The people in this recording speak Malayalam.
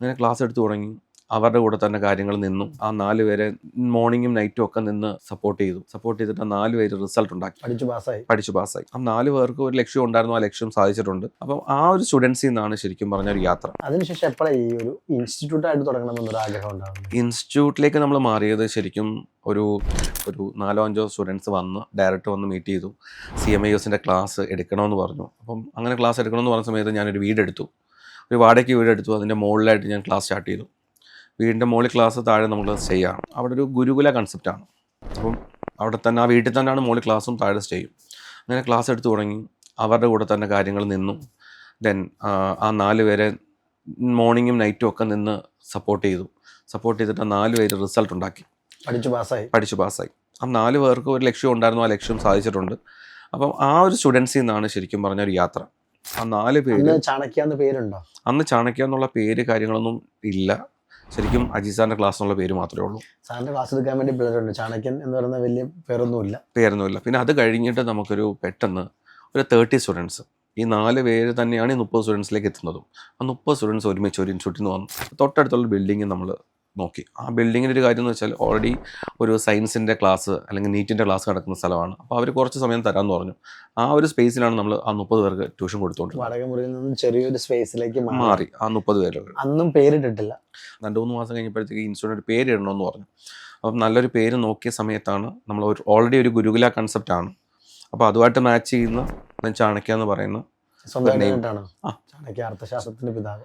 അങ്ങനെ ക്ലാസ് എടുത്തു തുടങ്ങി. അവരുടെ കൂടെ തന്നെ കാര്യങ്ങൾ നിന്നു. ആ നാല് പേരെ മോർണിംഗും നൈറ്റും ഒക്കെ നിന്ന് സപ്പോർട്ട് ചെയ്തു. സപ്പോർട്ട് ചെയ്തിട്ട് ആ നാല് പേര് റിസൾട്ട് ഉണ്ടാക്കി. പഠിച്ചു പാസ്സായി. പഠിച്ചു പാസ്സായി. ആ നാല് പേർക്ക് ഒരു ലക്ഷ്യം ഉണ്ടായിരുന്നു. ആ ലക്ഷ്യം സാധിച്ചിട്ടുണ്ട്. അപ്പം ആ ഒരു സ്റ്റുഡൻസിൽ നിന്നാണ് ശരിക്കും പറഞ്ഞ ഒരു യാത്ര. അതിനുശേഷം എപ്പോഴാണ് ഈ ഒരു ഇൻസ്റ്റിറ്റ്യൂട്ട് ആയിട്ട് തുടങ്ങണം എന്നൊരു ആഗ്രഹം ഇൻസ്റ്റിറ്റ്യൂട്ടിലേക്ക് നമ്മൾ മാറിയത് ശരിക്കും ഒരു ഒരു നാലോ അഞ്ചോ സ്റ്റുഡൻസ് വന്ന് ഡയറക്റ്റ് വന്ന് മീറ്റ് ചെയ്തു. സി എം ഐ എസിന്റെ ക്ലാസ് എടുക്കണമെന്ന് പറഞ്ഞു. അപ്പം അങ്ങനെ ക്ലാസ് എടുക്കണമെന്ന് പറഞ്ഞ സമയത്ത് ഞാനൊരു വീടെടുത്തു. ഒരു വാടകയ്ക്ക് വീടെടുത്തു അതിന്റെ മുകളിലായിട്ട് ഞാൻ ക്ലാസ് സ്റ്റാർട്ട് ചെയ്തു. വീടിന്റെ മുകളിൽ ക്ലാസ് താഴെ നമ്മൾ ചെയ്യാണ്. അവിടെ ഒരു ഗുരുകുല കൺസെപ്റ്റാണ് അപ്പം അവിടെ തന്നെ ആ വീട്ടിൽ തന്നെയാണ് മുകളിൽ ക്ലാസ്സും താഴെ സ്റ്റേയും അങ്ങനെ ക്ലാസ് എടുത്തു തുടങ്ങി. അവരുടെ കൂടെ തന്നെ കാര്യങ്ങൾ നിന്നു. ദെൻ ആ നാല് പേരെ മോർണിംഗും നൈറ്റും ഒക്കെ നിന്ന് സപ്പോർട്ട് ചെയ്തു. സപ്പോർട്ട് ചെയ്തിട്ട് ആ നാല് പേര് റിസൾട്ട് ഉണ്ടാക്കി. പഠിച്ചു പാസ്സായി. പഠിച്ചു പാസ്സായി. ആ നാല് പേർക്ക് ഒരു ലക്ഷ്യം ഉണ്ടായിരുന്നു ആ ലക്ഷ്യം സാധിച്ചിട്ടുണ്ട്. അപ്പം ആ ഒരു സ്റ്റുഡൻസിൽ നിന്നാണ് ശരിക്കും പറഞ്ഞ ഒരു യാത്ര. ആ നാല് പേര് ചാണക്യ എന്ന് പേരുണ്ടോ? അന്ന് ചാണക്യ എന്നുള്ള പേര് കാര്യങ്ങളൊന്നും ഇല്ല. ശരിക്കും അജിസാറിന്റെ ക്ലാസ് എന്നുള്ള പേര് മാത്രമേ ഉള്ളൂ. സാറിന്റെ ക്ലാസ് എടുക്കാൻ വേണ്ടി പിള്ളേരുണ്ട്. ചാണക്യൻ എന്ന് പറയുന്ന വലിയ പേരൊന്നുമില്ല. പേരൊന്നുമില്ല. പിന്നെ അത് കഴിഞ്ഞിട്ട് നമുക്കൊരു പെട്ടെന്ന് ഒരു തേർട്ടി സ്റ്റുഡൻസ് ഈ നാല് പേര് തന്നെയാണ് ഈ മുപ്പത് സ്റ്റുഡൻസിലേക്ക് എത്തുന്നതും. ആ മുപ്പത് സ്റ്റുഡൻസ് ഒരുമിച്ച് ഒരു ഇൻസ്റ്റിറ്റ്യൂട്ടിൽ നിന്ന് വന്നു തൊട്ടടുത്തുള്ള ബിൽഡിംഗ് നമ്മൾ നോക്കി. ആ ബിൽഡിങ്ങിന്റെ ഒരു കാര്യം എന്ന് വെച്ചാൽ ഓൾറെഡി ഒരു സയൻസിന്റെ ക്ലാസ് അല്ലെങ്കിൽ നീറ്റിന്റെ ക്ലാസ് നടക്കുന്ന സ്ഥലമാണ്. അപ്പോൾ അവർ കുറച്ച് സമയം തരാമെന്ന് പറഞ്ഞു. ആ ഒരു സ്പേസിലാണ് നമ്മൾ ആ മുപ്പത് പേർക്ക് ട്യൂഷൻ കൊടുത്തുകൊണ്ടിരുന്നത് നിന്നും ചെറിയൊരു സ്പേസിലേക്ക് മാറി. ആ മുപ്പത് പേര്. അന്നും പേരിട്ടിട്ടില്ല. രണ്ട് മൂന്ന് മാസം കഴിഞ്ഞപ്പോഴത്തേക്ക് ഇൻസ്റ്റിറ്റ്യൂട്ട് ഒരു പേര് ഇടണമെന്ന് പറഞ്ഞു. അപ്പം നല്ലൊരു പേര് നോക്കിയ സമയത്താണ് നമ്മൾ ഒരു ഓൾറെഡി ഒരു ഗുരുകുല കൺസെപ്റ്റ് ആണ്. അപ്പോൾ അതുമായിട്ട് മാച്ച് ചെയ്യുന്ന ചാണക്യ എന്ന് പറയുന്ന സ്വന്തം ആ. ചാണക്യ അർത്ഥശാസ്ത്രത്തിന്റെ പിതാവ്.